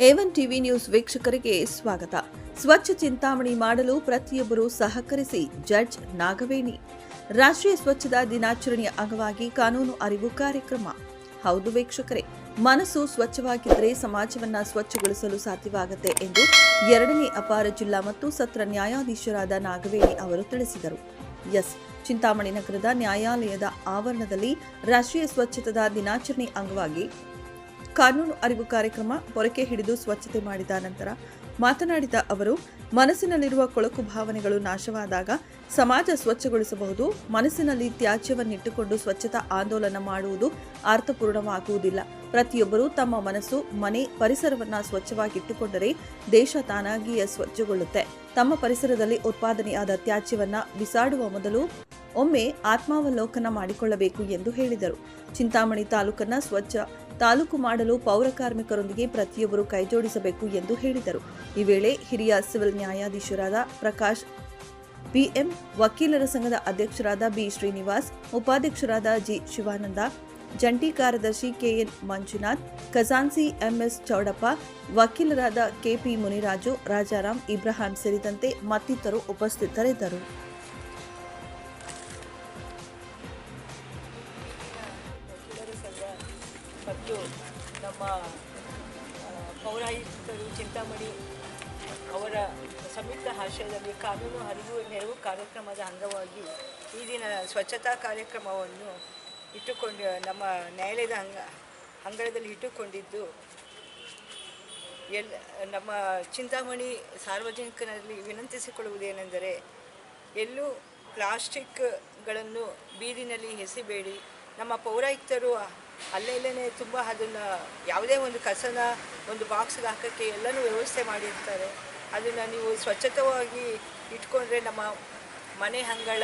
A one TV news ವೀಕ್ಷಕರಿಗೆ ಸ್ವಾಗತ. ಸ್ವಚ್ಛ ಚಿಂತಾಮಣಿ ಮಾಡಲು ಪ್ರತಿಯೊಬ್ಬರು ಸಹಕರಿಸಿ, ಜಡ್ಜ್ ನಾಗವೇಣಿ. ರಾಷ್ಟ್ರೀಯ ಸ್ವಚ್ಛತಾ ದಿನಾಚರಣೆಯ ಅಂಗವಾಗಿ ಕಾನೂನು ಅರಿವು ಕಾರ್ಯಕ್ರಮ. ಹೌದು ವೀಕ್ಷಕರೇ, ಮನಸ್ಸು ಸ್ವಚ್ಛವಾಗಿದ್ದರೆ ಸಮಾಜವನ್ನ ಸ್ವಚ್ಛಗೊಳಿಸಲು ಸಾಧ್ಯವಾಗುತ್ತೆ ಎಂದು ಎರಡನೇ ಅಪಾರ ಜಿಲ್ಲಾ ಮತ್ತು ಸತ್ರ ನ್ಯಾಯಾಧೀಶರಾದ ನಾಗವೇಣಿ ಅವರು ತಿಳಿಸಿದರು. ಎಸ್, ಚಿಂತಾಮಣಿ ನಗರದ ನ್ಯಾಯಾಲಯದ ಆವರಣದಲ್ಲಿ ರಾಷ್ಟ್ರೀಯ ಸ್ವಚ್ಛತಾ ದಿನಾಚರಣೆ ಅಂಗವಾಗಿ ಕಾನೂನು ಅರಿವು ಕಾರ್ಯಕ್ರಮ ಪೊರಕೆ ಹಿಡಿದು ಸ್ವಚ್ಛತೆ ಮಾಡಿದ ನಂತರ ಮಾತನಾಡಿದ ಅವರು, ಮನಸ್ಸಿನಲ್ಲಿರುವ ಕೊಳಕು ಭಾವನೆಗಳು ನಾಶವಾದಾಗ ಸಮಾಜ ಸ್ವಚ್ಛಗೊಳಿಸಬಹುದು, ಮನಸ್ಸಿನಲ್ಲಿ ತ್ಯಾಜ್ಯವನ್ನಿಟ್ಟುಕೊಂಡು ಸ್ವಚ್ಛತಾ ಆಂದೋಲನ ಮಾಡುವುದು ಅರ್ಥಪೂರ್ಣವಾಗುವುದಿಲ್ಲ ಪ್ರತಿಯೊಬ್ಬರೂ ತಮ್ಮ ಮನಸ್ಸು, ಮನೆ, ಪರಿಸರವನ್ನು ಸ್ವಚ್ಛವಾಗಿಟ್ಟುಕೊಂಡರೆ ದೇಶ ತಾನಾಗಿಯೇ ಸ್ವಚ್ಛಗೊಳ್ಳುತ್ತೆ. ತಮ್ಮ ಪರಿಸರದಲ್ಲಿ ಉತ್ಪಾದನೆಯಾದ ತ್ಯಾಜ್ಯವನ್ನು ಬಿಸಾಡುವ ಮೊದಲು ಒಮ್ಮೆ ಆತ್ಮಾವಲೋಕನ ಮಾಡಿಕೊಳ್ಳಬೇಕು ಎಂದು ಹೇಳಿದರು. ಚಿಂತಾಮಣಿ ತಾಲೂಕನ್ನ ಸ್ವಚ್ಛ ತಾಲೂಕು ಮಾಡಲು ಪೌರ ಕಾರ್ಮಿಕರೊಂದಿಗೆ ಪ್ರತಿಯೊಬ್ಬರು ಕೈಜೋಡಿಸಬೇಕು ಎಂದು ಹೇಳಿದರು. ಈ ವೇಳೆ ಹಿರಿಯ ಸಿವಿಲ್ ನ್ಯಾಯಾಧೀಶರಾದ ಪ್ರಕಾಶ್ ಬಿಎಂ ವಕೀಲರ ಸಂಘದ ಅಧ್ಯಕ್ಷರಾದ ಬಿ ಶ್ರೀನಿವಾಸ್, ಉಪಾಧ್ಯಕ್ಷರಾದ ಜಿ ಶಿವಾನಂದ, ಜಂಟಿ ಕಾರ್ಯದರ್ಶಿ ಕೆಎನ್ ಮಂಜುನಾಥ್ ಖಜಾನ್ಸಿ ಎಂಎಸ್ ಚೌಡಪ್ಪ, ವಕೀಲರಾದ ಕೆಪಿ ಮುನಿರಾಜು ರಾಜಾರಾಮ್ ಇಬ್ರಾಹಿಂ ಸೇರಿದಂತೆ ಮತ್ತಿತರು ಉಪಸ್ಥಿತರಿದ್ದರು. ಮತ್ತು ನಮ್ಮ ಪೌರಾಯುಕ್ತರು ಚಿಂತಾಮಣಿ ಅವರ ಸಂಯುಕ್ತ ಆಶ್ರಯದಲ್ಲಿ ಕಾನೂನು ಅರಿವು ನೆರವು ಕಾರ್ಯಕ್ರಮದ ಅಂಗವಾಗಿ ಈ ದಿನ ಸ್ವಚ್ಛತಾ ಕಾರ್ಯಕ್ರಮವನ್ನು ಇಟ್ಟುಕೊಂಡು, ನಮ್ಮ ನ್ಯಾಯಾಲಯದ ಅಂಗ, ಅಂಗಳದಲ್ಲಿ ಇಟ್ಟುಕೊಂಡಿದ್ದು, ಎಲ್, ನಮ್ಮ ಚಿಂತಾಮಣಿ ಸಾರ್ವಜನಿಕರಲ್ಲಿ ವಿನಂತಿಸಿಕೊಳ್ಳುವುದೇನೆಂದರೆ ಎಲ್ಲೂ ಪ್ಲಾಸ್ಟಿಕ್ಗಳನ್ನು ಬೀದಿನಲ್ಲಿ ಎಸಿಬೇಡಿ. ನಮ್ಮ ಪೌರಾಯುಕ್ತರು ಅಲ್ಲೆಲ್ಲೇ ತುಂಬ ಅದನ್ನು ಯಾವುದೇ ಒಂದು ಕಸನ, ಒಂದು ಬಾಕ್ಸ್ಗೆ ಹಾಕೋಕ್ಕೆ ಎಲ್ಲನೂ ವ್ಯವಸ್ಥೆ ಮಾಡಿರ್ತಾರೆ. ಅದನ್ನು ನೀವು ಸ್ವಚ್ಛತವಾಗಿ ಇಟ್ಕೊಂಡ್ರೆ ನಮ್ಮ ಮನೆ ಅಂಗಳ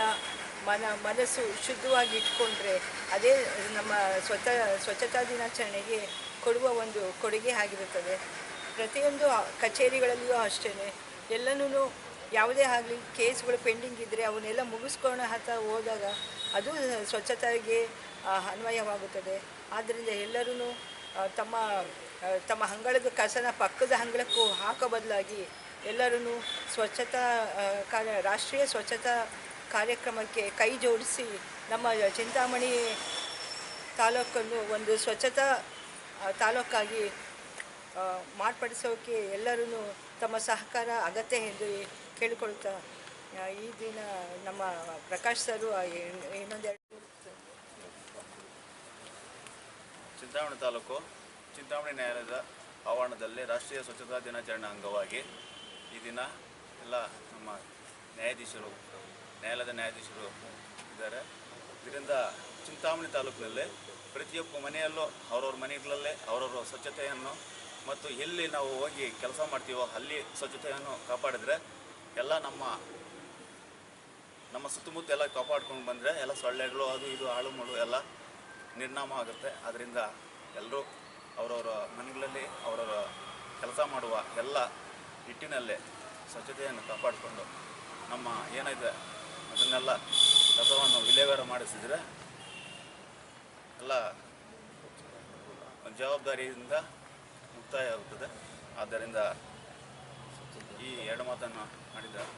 ಮನ, ಮನಸ್ಸು ಶುದ್ಧವಾಗಿ ಇಟ್ಕೊಂಡ್ರೆ ಅದೇ ನಮ್ಮ ಸ್ವಚ್ಛ ಸ್ವಚ್ಛತಾ ದಿನಾಚರಣೆಗೆ ಕೊಡುವ ಒಂದು ಕೊಡುಗೆ ಆಗಿರುತ್ತದೆ. ಪ್ರತಿಯೊಂದು ಕಚೇರಿಗಳಲ್ಲಿಯೂ ಅಷ್ಟೇ ಎಲ್ಲನೂ ಯಾವುದೇ ಆಗಲಿ, ಕೇಸ್ಗಳು ಪೆಂಡಿಂಗ್ ಇದ್ದರೆ ಅವನ್ನೆಲ್ಲ ಮುಗಿಸ್ಕೊಂಡು ಅಂತ ಹೋದಾಗ ಅದು ಸ್ವಚ್ಛತೆಗೆ ಅನ್ವಯವಾಗುತ್ತದೆ. ಆದ್ದರಿಂದ ಎಲ್ಲರೂ ತಮ್ಮ ತಮ್ಮ ಅಂಗಳದ ಕಸನ ಪಕ್ಕದ ಅಂಗಳಕ್ಕೂ ಹಾಕೋ ಬದಲಾಗಿ ಎಲ್ಲರೂ ಸ್ವಚ್ಛತಾ ಕಾರ್ಯ, ರಾಷ್ಟ್ರೀಯ ಸ್ವಚ್ಛತಾ ಕಾರ್ಯಕ್ರಮಕ್ಕೆ ಕೈ ಜೋಡಿಸಿ ನಮ್ಮ ಚಿಂತಾಮಣಿ ತಾಲೂಕನ್ನು ಒಂದು ಸ್ವಚ್ಛತಾ ತಾಲೂಕಾಗಿ ಮಾರ್ಪಡಿಸೋಕೆ ಎಲ್ಲರೂ ತಮ್ಮ ಸಹಕಾರ ಅಗತ್ಯ ಎಂದು ಕೇಳಿಕೊಳ್ತಾ ಈ ದಿನ ನಮ್ಮ ಪ್ರಕಾಶ್ ಸರ್ ಚಿಂತಾಮಣಿ ತಾಲೂಕು, ಚಿಂತಾಮಣಿ ನ್ಯಾಯಾಲಯದ ಆವರಣದಲ್ಲಿ ರಾಷ್ಟ್ರೀಯ ಸ್ವಚ್ಛತಾ ದಿನಾಚರಣೆ ಅಂಗವಾಗಿ ಈ ದಿನ ಎಲ್ಲ ನಮ್ಮ ನ್ಯಾಯಾಧೀಶರು, ನ್ಯಾಯಾಲಯದ ನ್ಯಾಯಾಧೀಶರು ಇದ್ದಾರೆ. ಇದರಿಂದ ಚಿಂತಾಮಣಿ ತಾಲೂಕಿನಲ್ಲಿ ಪ್ರತಿಯೊಬ್ಬ ಮನೆಯಲ್ಲೂ ಅವರವ್ರ ಮನೆಗಳಲ್ಲೇ ಅವರವರ ಸ್ವಚ್ಛತೆಯನ್ನು ಮತ್ತು ಎಲ್ಲಿ ನಾವು ಹೋಗಿ ಕೆಲಸ ಮಾಡ್ತೀವೋ ಅಲ್ಲಿ ಸ್ವಚ್ಛತೆಯನ್ನು ಕಾಪಾಡಿದ್ರೆ ಎಲ್ಲ ನಮ್ಮ ನಮ್ಮ ಸುತ್ತಮುತ್ತ ಎಲ್ಲ ಕಾಪಾಡ್ಕೊಂಡು ಬಂದರೆ ಎಲ್ಲ ಸೊಳ್ಳೆಗಳು, ಅದು ಇದು ಹಾಳು ಮಳು ಎಲ್ಲ ನಿರ್ನಾಮ ಆಗುತ್ತೆ. ಅದರಿಂದ ಎಲ್ಲರೂ ಅವರವರ ಮನೆಗಳಲ್ಲಿ ಅವರವರ ಕೆಲಸ ಮಾಡುವ ಎಲ್ಲ ನಿಟ್ಟಿನಲ್ಲೇ ಸ್ವಚ್ಛತೆಯನ್ನು ಕಾಪಾಡಿಕೊಂಡು ನಮ್ಮ ಏನಿದೆ ಅದನ್ನೆಲ್ಲ ಕಸವನ್ನು ವಿಲೇವಾರ ಮಾಡಿಸಿದರೆ ಎಲ್ಲ ಜವಾಬ್ದಾರಿಯಿಂದ ಮುಕ್ತಾಯ ಆಗುತ್ತದೆ ಆದ್ದರಿಂದ ಈ ಎರಡು ಮಾತನ್ನು ಮಾಡಿದ್ದಾರೆ.